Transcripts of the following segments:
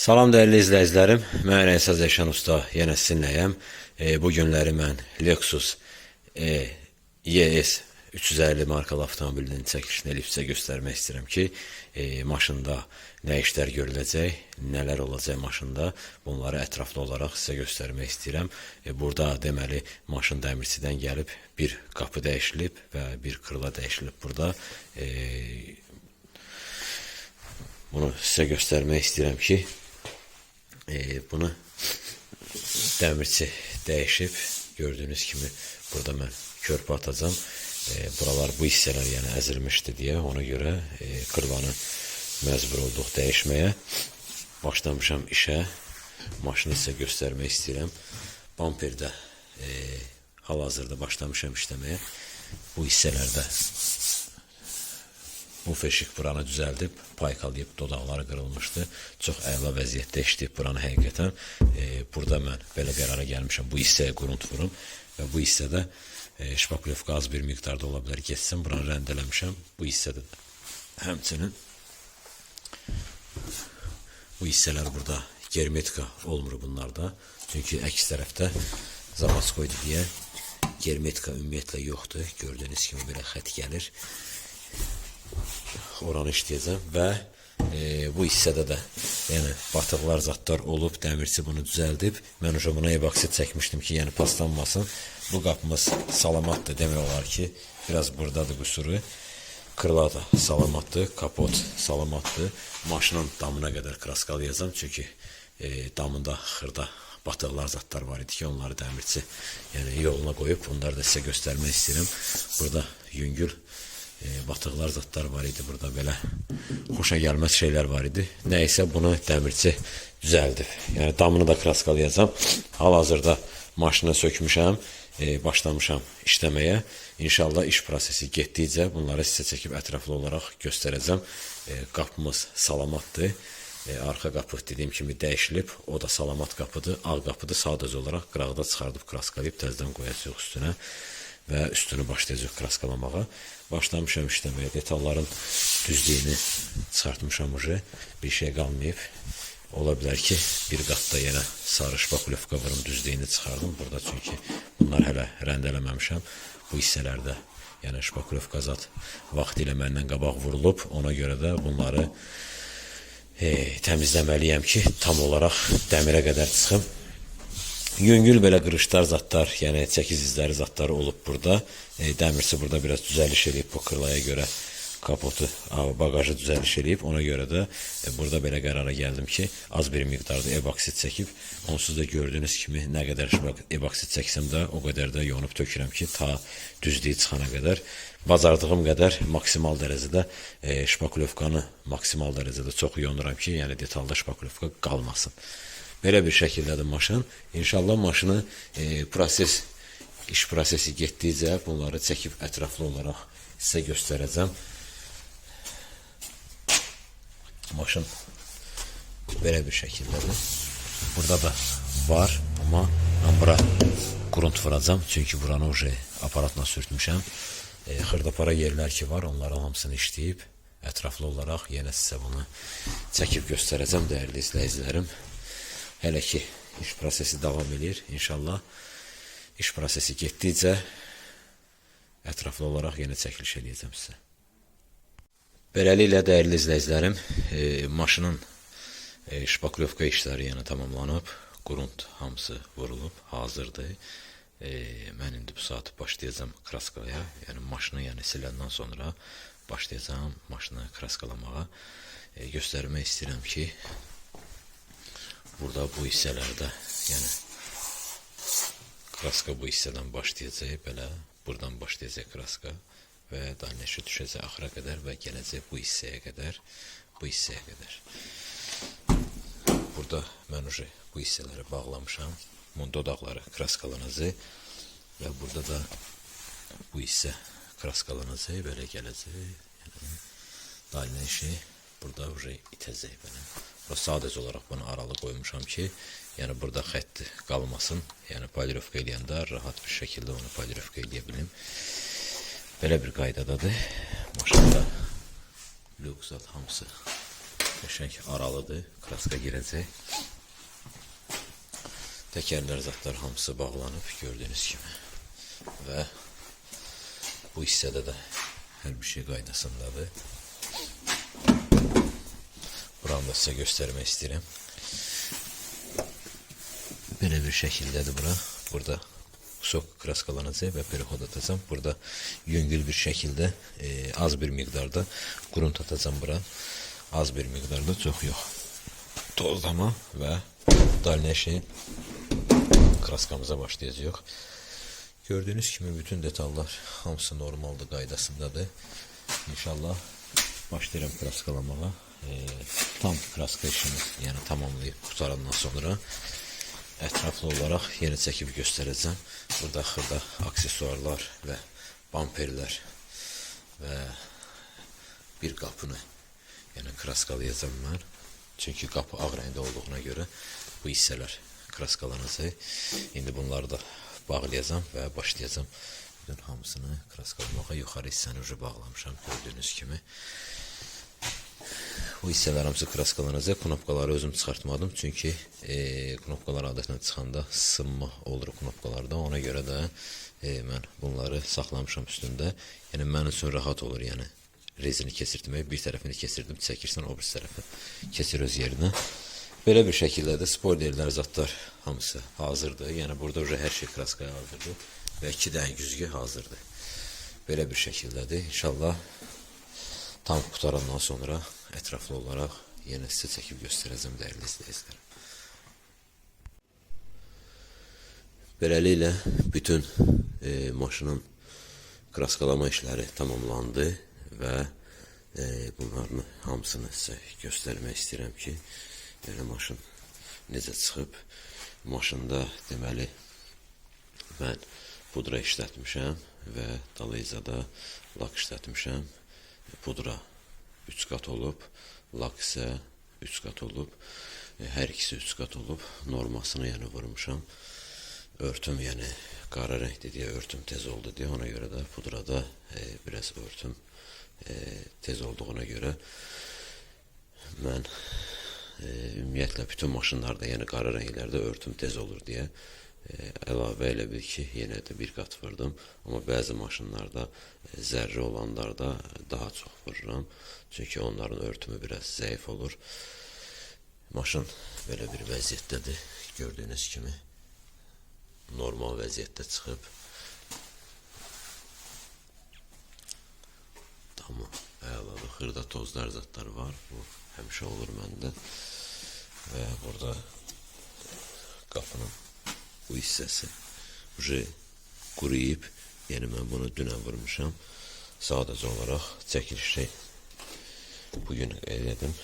Salam dəyərli izləyicilərim. Mən Rəysaz Eşan Usta yenə sizinləyəm. E, bu günləri mən Lexus e, ES 350 markalı avtomobilinin çəkilişini eləyib sizə göstərmək ki, e, maşında nə işlər görüləcək, nələr olacaq maşında, bunları ətraflı olaraq sizə göstərmək istəyirəm. E, burada deməli maşın dəmirçidən gəlib bir qapı dəyişilib və bir kırla dəyişilib burada. E, bunu sizə göstərmək istəyirəm ki, e, bunu dəmirçi dəyişib. Gördüyünüz kimi burada mən körpü atacağım. E, buralar bu hissələr yəni əzilmişdi deyə ona görə e, kırlanı məcbur olduq dəyişməyə. Başlamışam işə. Maşını sizə göstərmək istəyirəm. Bamperdə e, hal-hazırda başlamışam işləməyə. Bu hissələrdə bu feşik buranı düzəldib, paykalayıb, dodaqları qırılmışdı. Çox əla vəziyyətdə işləyib buranı həqiqətən. E, burada mən belə qərara gəlmişəm, bu hissəyə qurunt vurum və bu hissədə e, şpakulevka az bir miqdarda ola bilər getsin. Buranı rəndələmişəm. Bu hissədə də həmçinin bu hissələr burada germetika olmur bunlarda. Çünki əks tərəfdə Zavaskoydu deyə germetika ümumiyyətlə yoxdur. Gördüyünüz kimi belə xət gəlir oranı işləyəcəm və e, bu hissədə də yəni batıqlar zatlar olub, dəmirçi bunu düzəldib. Mən uje buna ebaksit çəkmişdim ki, yəni paslanmasın. Bu qapımız salamatdır demək olar ki, biraz burdadır qüsuru. Kırla da salamatdır, kapot salamatdır. Maşının damına qədər kraskalayacağam çünki e, damında xırda batıqlar zatlar var idi ki, onları dəmirçi yəni yoluna qoyub, onları da sizə göstərmək istəyirəm. Burada yüngül e, batıqlar zatlar var idi burada belə xoşa gəlməz şeylər var idi. Nəysə bunu dəmirçi düzəldib. Yəni damını da kraskalayacağam. Hal-hazırda maşını sökmüşəm, e, başlamışam işləməyə. İnşallah iş prosesi getdikcə bunları sizə çəkib ətraflı olaraq göstərəcəm. E, qapımız salamatdır. E, arxa qapı dediyim kimi dəyişilib. O da salamat qapıdır. Ağ qapıdır. Sadəcə olaraq qırağda çıxardıb kraskalayıb təzədən qoyacağıq üstünə və üstünü başlayacaq kraskalamağa. Başlamışam işləməyə. Detalların düzlüyünü çıxartmışam uje. Bir şey qalmayıb. Ola bilər ki, bir qatda yenə sarı şpakulevka vurum düzlüyünü çıxardım burada çünki bunlar hələ rəndələməmişəm. Bu hissələrdə yəni şpakulevka zat vaxtı ilə məndən qabaq vurulub. Ona görə də bunları e, təmizləməliyəm ki, tam olaraq dəmirə qədər çıxım. Yüngül belə qırışlar zatlar, yəni çəkiz izləri zatları olub burada. E, dəmirçi burada biraz düzəliş eləyib bu kırlaya görə kapotu, bagajı düzəliş eləyib. Ona görə də e, burada belə qərara gəldim ki, az bir miqdarda ebaksit çəkib, onsuz da gördüyünüz kimi nə qədər ebaksit çəksəm də o qədər də yonub tökürəm ki, ta düzlüyü çıxana qədər bacardığım qədər maksimal dərəcədə e, şpakulevkanı maksimal dərəcədə çox yonuram ki, yəni detalda şpakulevka qalmasın. Belə bir şəkildədir maşın. İnşallah maşını e, proses iş prosesi getdikcə bunları çəkib ətraflı olaraq sizə göstərəcəm. Maşın belə bir şəkildədir. Burada da var, amma mən bura qurunt vuracam, çünki buranı uje aparatla sürtmüşəm. E, xırdapara yerlər ki var, onların hamısını işləyib ətraflı olaraq yenə sizə bunu çəkib göstərəcəm dəyərli izləyicilərim. Hələ ki iş prosesi davam edir. İnşallah iş prosesi getdikcə ətraflı olaraq yenə çəkiliş edəcəm sizə. Beləliklə dəyərli izləyicilərim, e, maşının e, şpaklövka işləri yenə tamamlanıb, qurunt hamısı vurulub, hazırdır. E, mən indi bu saat başlayacağam kraskaya, yəni maşını yəni siləndən sonra başlayacağam maşını kraskalamağa. E, göstərmək istəyirəm ki, burada bu hissələrdə, yəni kraska bu hissədən başlayacaq, belə buradan başlayacaq kraska və danişı düşəcək axıra qədər və gələcək bu hissəyə qədər, bu hissəyə qədər. Burada mən uje bu hissələri bağlamışam. Bunun dodaqları kraskalanacaq və burada da bu hissə kraskalanacaq, belə gələcək. Yəni danişı burada uje itəcək belə. Və sadəcə olaraq bunu aralı qoymuşam ki, yəni burada xətt qalmasın. Yəni polirovka eləyəndə rahat bir şəkildə onu polirovka eləyə bilim. Belə bir qaydadadır. Maşında lüksat hamısı Qəşəng aralıdır. Kraska girəcək. Təkərlər zatlar hamısı bağlanıb gördüyünüz kimi. Və bu hissədə də hər bir şey qaydasındadır toprağını da size göstermek isterim. Böyle bir şekildedir bura. Burada sok kraskalarınızı ve perihod atacağım. Burada yüngül bir şekilde e, az bir miktarda grunt atacağım bura. Az bir miktarda çok yok. Tozlama ve dalneşi kraskamıza başlayacağıq. Gördüyünüz kimi bütün detallar hamısı normaldır, qaydasındadır. İnşallah başlayıram kraskalamaya. E, tam kraska işini yəni tamamlayıb qutarandan sonra ətraflı olaraq yeni çəkib göstərəcəm. Burada xırda aksesuarlar və bamperlər və bir qapını yəni kraskalayacağam mən. Çünki qapı ağ rəngdə olduğuna görə bu hissələr kraskalanacaq. İndi bunları da bağlayacağam və başlayacağım bütün hamısını kraskalamağa. Yuxarı hissəni ucu bağlamışam gördüyünüz kimi Bu hissələr hamısı kraskalanacaq. Knopkaları özüm çıxartmadım. Çünki e, knopkalar adətən çıxanda sınma olur knopkalarda. Ona görə də e, mən bunları saxlamışam üstündə. Yəni mənim üçün rahat olur, yəni rezini kesirtmək. Bir tərəfini kesirdim, çəkirsən o birisi tərəfi keçir öz yerinə. Belə bir şəkildə də spoilerlər, zatlar hamısı hazırdır. Yəni burada уже hər şey kraskaya hazırdır və 2 dənə güzgü hazırdır. Belə bir şəkildədir. İnşallah tam qutarandan sonra ətraflı olaraq yenə sizə çəkib göstərəcəm dəyərli izləyicilər. Beləliklə bütün e, maşının kraskalama işləri tamamlandı və e, bunların hamısını sizə göstərmək istəyirəm ki, yəni maşın necə çıxıb. Maşında deməli mən pudra işlətmişəm və dalayıcada lak işlətmişəm. Pudra 3 qat olub, lak isə 3 qat olub. E, Hər ikisi 3 qat olub. Normasını yəni vurmuşam. Örtüm yəni qara rəngli deyə örtüm tez oldu deyə ona görə də pudrada e, biraz örtüm e, tez olduğuna görə mən e, ümumiyyətlə bütün maşınlarda, yəni qara rənglərdə örtüm tez olur deyə e, əlavə elə ki, yenə də bir qat vurdum. Amma bəzi maşınlarda e, zərri olanlarda daha çox vururam. Çünki onların örtümü biraz zəif olur. Maşın belə bir vəziyyətdədir. Gördüyünüz kimi normal vəziyyətdə çıxıb. Tamam, əladır. Xırda tozlar zatlar var. Bu həmişə olur məndə. Və burada qapının bu hissəsi uje quruyub. Yəni mən bunu dünən vurmuşam. Sadəcə olaraq çəkilişi bugün elədim.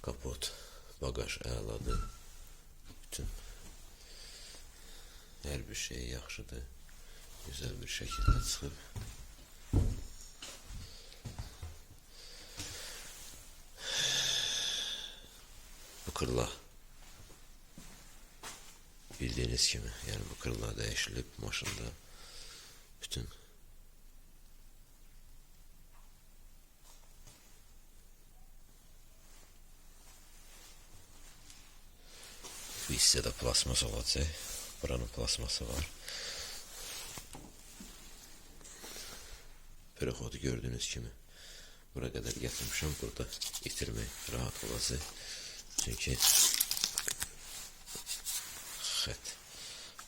Kapot, bagaj əladır. Bütün hər bir şey yaxşıdır. Gözəl bir şəkildə çıxıb. Bu kırla bildiğiniz kimi yani bu kırla değişilip maşında bütün bu hissədə plasmas olacaq. Buranın plasması var. Perekodu gördüğünüz kimi buraya kadar getirmişim. Burada itirmək rahat olacaq. Çünki xət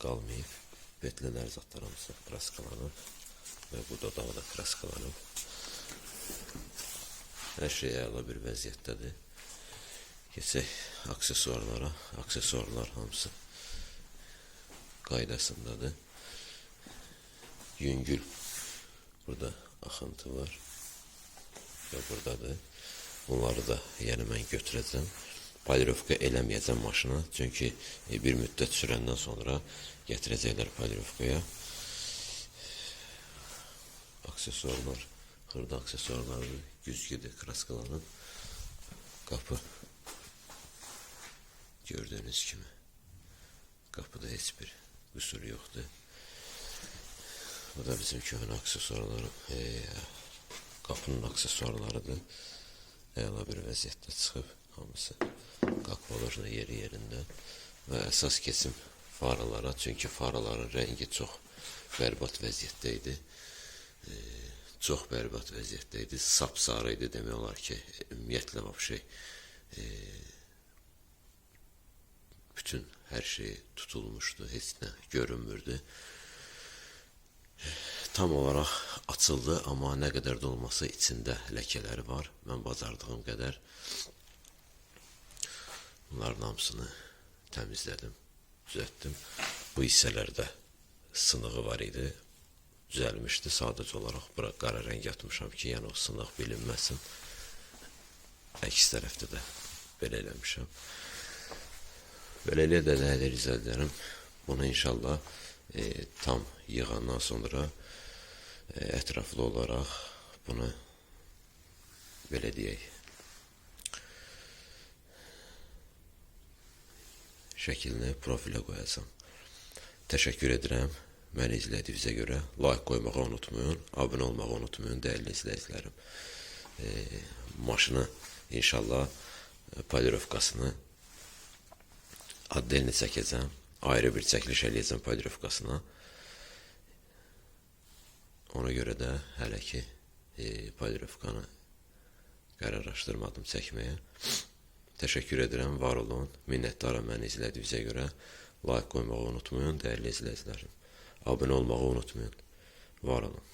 qalmayıb. Betlələr zatlar hamısı kraskalanıb və bu da kraskalanıb. Hər şey əla bir vəziyyətdədir. Keçək aksesuarlara. Aksesuarlar hamısı qaydasındadır. Yüngül. Burada axıntı var. Və buradadır. Bunları da yəni mən götürəcəm. Polirovka eləməyəcəm maşına. Çünki e, bir müddət sürəndən sonra gətirəcəklər polirovkaya. Aksesuarlar, xırda aksesuarları güzgüdür, kraskalanıb. Qapı gördüğünüz kimi. Qapıda heç bir qüsur yoxdur. Bu da bizim köhnə aksesuarların e, qapının aksesuarlarıdır. Əla bir vəziyyətdə çıxıb hamısı qapılarla yeri yerində və əsas kesim faralara, çünki faraların rəngi çox bərbad vəziyyətdə idi. E, çox bərbad vəziyyətdə idi. Sapsarı idi demək olar ki, ümumiyyətlə vəbşey e, bütün hər şey tutulmuşdu, heç nə görünmürdü. Tam olaraq açıldı, amma nə qədər də olmasa içində ləkələri var. Mən bacardığım qədər bunların hamısını təmizlədim, düzəltdim. Bu hissələrdə sınığı var idi. Düzəlmişdi. Sadəcə olaraq bura qara rəng atmışam ki, yəni o sınıq bilinməsin. Əks tərəfdə də belə eləmişəm. Beləliklə də dəyərli izləyicilərim, bunu inşallah e, tam yığandan sonra e, ətraflı olaraq bunu belə deyək şəklini profilə qoyacağam. Təşəkkür edirəm məni izlədiyinizə görə. Like qoymağı unutmayın, abunə olmağı unutmayın dəyərli izləyicilərim. E, maşını inşallah e, polirovkasını addelini çəkəcəm. Ayrı bir çəkiliş eləyəcəm polirovkasına. Ona görə də hələ ki e, polirovkanı qərarlaşdırmadım çəkməyə. Təşəkkür edirəm, var olun. Minnətdaram məni izlədiyinizə görə. Like qoymağı unutmayın, dəyərli izləyicilərim. Abunə olmağı unutmayın. Var olun.